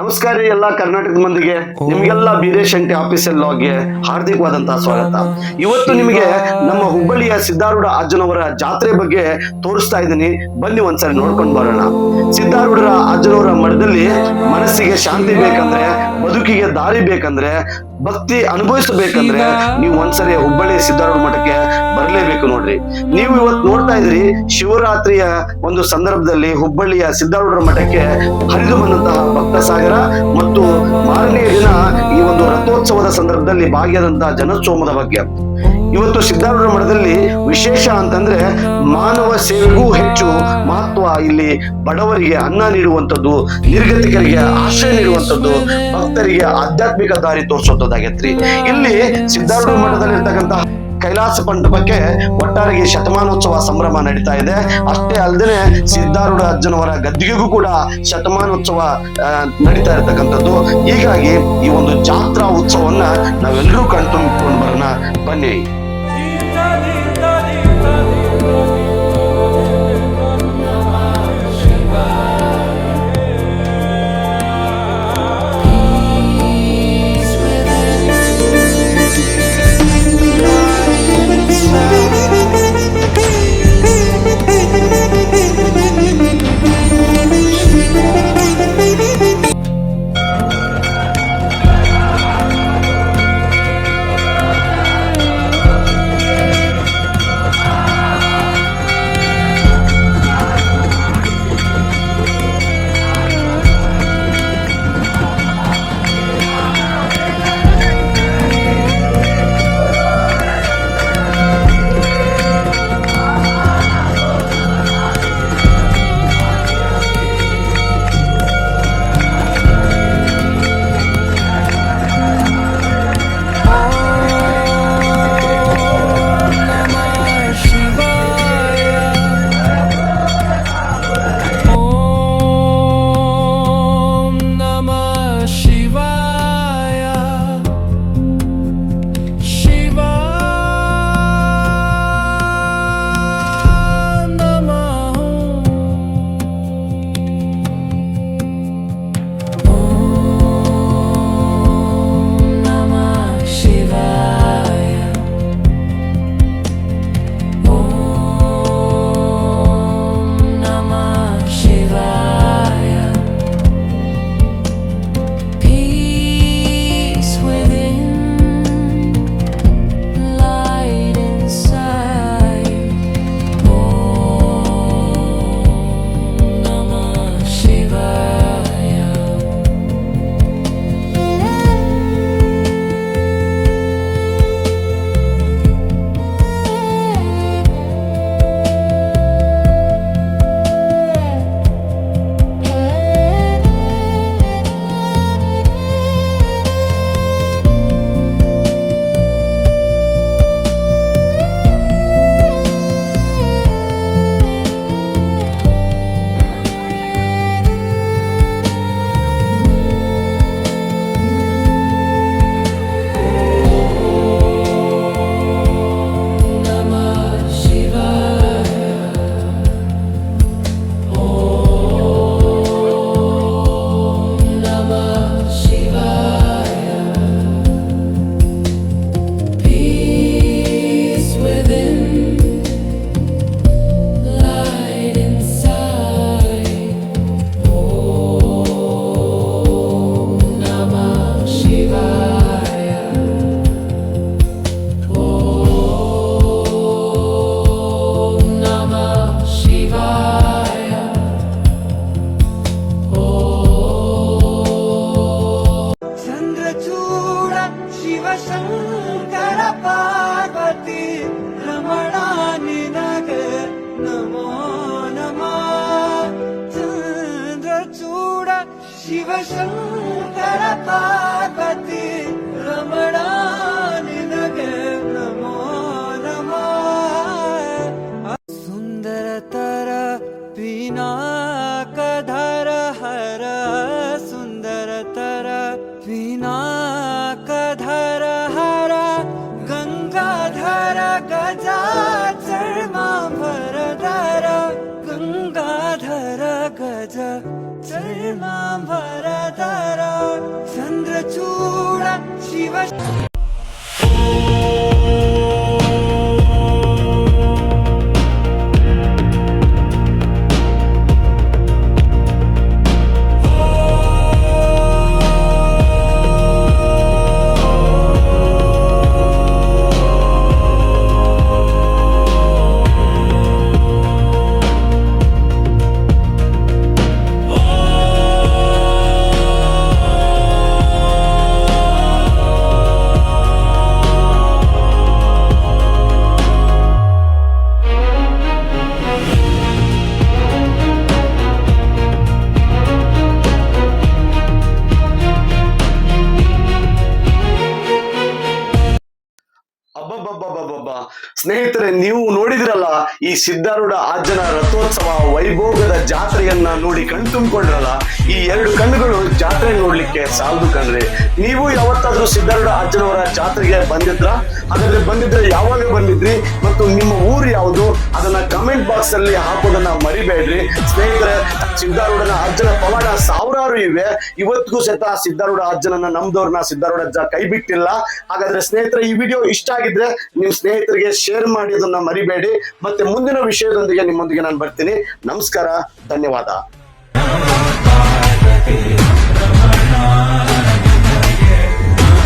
ನಮಸ್ಕಾರ ಎಲ್ಲ ಕರ್ನಾಟಕದ ಮಂದಿಗೆ. ನಿಮ್ಗೆಲ್ಲ ಬೀರೇಶಂಟಿ ಆಫೀಸಲ್ ಲಾಗ್ಗೆ ಹಾರ್ದಿಕವಾದಂತ ಸ್ವಾಗತ. ಇವತ್ತು ನಿಮಗೆ ನಮ್ಮ ಹುಬ್ಬಳ್ಳಿಯ ಸಿದ್ಧಾರೂಢ ಅಜ್ಜನವರ ಜಾತ್ರೆ ಬಗ್ಗೆ ತೋರಿಸ್ತಾ ಇದ್ದೀನಿ. ಬನ್ನಿ ಒಂದ್ಸರಿ ನೋಡ್ಕೊಂಡು ಬರೋಣ. ಸಿದ್ಧಾರೂಢರ ಅಜ್ಜನವರ ಮಠದಲ್ಲಿ ಮನಸ್ಸಿಗೆ ಶಾಂತಿ ಬೇಕಂದ್ರೆ ಬದುಕಿಗೆ ದಾರಿ ಬೇಕಂದ್ರೆ ಭಕ್ತಿ ಅನುಭವಿಸಬೇಕಂದ್ರೆ ನೀವು ಒಂದ್ಸರಿ ಹುಬ್ಬಳ್ಳಿ ಸಿದ್ದಾರೂಢ ಮಠಕ್ಕೆ ಬರಲೇಬೇಕು ನೋಡ್ರಿ. ನೀವು ಇವತ್ತು ನೋಡ್ತಾ ಇದ್ರಿ ಶಿವರಾತ್ರಿಯ ಒಂದು ಸಂದರ್ಭದಲ್ಲಿ ಹುಬ್ಬಳ್ಳಿಯ ಸಿದ್ದಾರೂಢರ ಮಠಕ್ಕೆ ಹರಿದು ಬಂದಂತಹ ಭಕ್ತ ಸಾಗರ ಮತ್ತು ಮಾರನೆಯ ದಿನ ಈ ಒಂದು ರಥೋತ್ಸವದ ಸಂದರ್ಭದಲ್ಲಿ ಭಾಗಿಯಾದಂತಹ ಜನೋತ್ಸವದ ಬಗ್ಗೆ ಇವತ್ತು ಸಿದ್ಧಾರೂಢ ಮಠದಲ್ಲಿ ವಿಶೇಷ ಅಂತಂದ್ರೆ ಮಾನವ ಸೇವೆಗೂ ಹೆಚ್ಚು ಮಹತ್ವ ಇಲ್ಲಿ ಬಡವರಿಗೆ ಅನ್ನ ನೀಡುವಂಥದ್ದು, ನಿರ್ಗತಿಕರಿಗೆ ಆಶ್ರಯ ನೀಡುವಂಥದ್ದು, ಭಕ್ತರಿಗೆ ಆಧ್ಯಾತ್ಮಿಕ ದಾರಿ ತೋರಿಸುವಂಥದ್ದಾಗೈತ್ರಿ. ಇಲ್ಲಿ ಸಿದ್ಧಾರೂಢ ಮಠದಲ್ಲಿರ್ತಕ್ಕಂತಹ ಕೈಲಾಸ ಮಂಟಪಕ್ಕೆ ಒಟ್ಟಾರೆಗೆ ಶತಮಾನೋತ್ಸವ ಸಂಭ್ರಮ ನಡೀತಾ ಇದೆ. ಅಷ್ಟೇ ಅಲ್ಲದೆ ಸಿದ್ಧಾರೂಢ ಅಜ್ಜನವರ ಗದ್ದಿಗೆಗೂ ಕೂಡ ಶತಮಾನೋತ್ಸವ ನಡೀತಾ ಇರತಕ್ಕಂಥದ್ದು. ಹೀಗಾಗಿ ಈ ಒಂದು ಜಾತ್ರಾ ಉತ್ಸವವನ್ನ ನಾವೆಲ್ಲರೂ ಕಣ್ತುಂಬಿಕೊಂಡು ಬರೋಣ. ಬನ್ನಿ. Journey शङ्कर पार्वती रमणानि नग नमो नमः चन्द्रचूड शिव शङ्कर पार्वती रमणा Viva ಸ್ನೇಹಿತರೆ ನೀವು ನೋಡಿದ್ರಲ್ಲ ಈ ಸಿದ್ಧಾರೂಢ ಆಜ್ಜನ ರಥೋತ್ಸವ ವೈಭೋಗದ ಜಾತ್ರೆಯನ್ನ ನೋಡಿ ಕಣ್ತುಂಬಿಕೊಂಡ್ರಲ್ಲ ಈ ಎರಡು ಕಣ್ಣುಗಳು ಜಾತ್ರೆ ನೋಡ್ಲಿಕ್ಕೆ ಸಾಲದು ಕಣ್ರಿ. ನೀವು ಯಾವತ್ತಾದ್ರೂ ಸಿದ್ಧಾರೂಢ ಅಜ್ಜನವರ ಜಾತ್ರೆಗೆ ಬಂದಿದ್ರ? ಹಾಗಾದ್ರೆ ಬಂದಿದ್ರೆ ಯಾವಾಗ ಬಂದಿದ್ರಿ? ಮತ್ತು ನಿಮ್ಮ ಊರು ಯಾವುದು? ಅದನ್ನ ಕಮೆಂಟ್ ಬಾಕ್ಸ್ ಅಲ್ಲಿ ಹಾಕೋದನ್ನ ಮರಿಬೇಡ್ರಿ. ಸ್ನೇಹಿತರೆ, ಸಿದ್ಧಾರೂಢನ ಅಜ್ಜನ ಪವಾಡ ಸಾವಿರಾರು ಇವೆ. ಇವತ್ತಿಗೂ ಸಹಿತ ಸಿದ್ಧಾರೂಢ ಅಜ್ಜನನ್ನ ನಮ್ದವ್ರನ್ನ ಸಿದ್ಧಾರೂಢ ಅಜ್ಜ ಕೈ ಬಿಟ್ಟಿಲ್ಲ. ಹಾಗಾದ್ರೆ ಸ್ನೇಹಿತರೆ, ಈ ವಿಡಿಯೋ ಇಷ್ಟ ಆಗಿದ್ರೆ ನಿಮ್ ಸ್ನೇಹಿತರಿಗೆ ಶೇರ್ ಮಾಡಿ ಅದನ್ನ ಮರಿಬೇಡಿ. ಮತ್ತೆ ಮುಂದಿನ ವಿಷಯದೊಂದಿಗೆ ನಿಮ್ಮೊಂದಿಗೆ ನಾನು ಬರ್ತೀನಿ. ನಮಸ್ಕಾರ ಧನ್ಯವಾದ.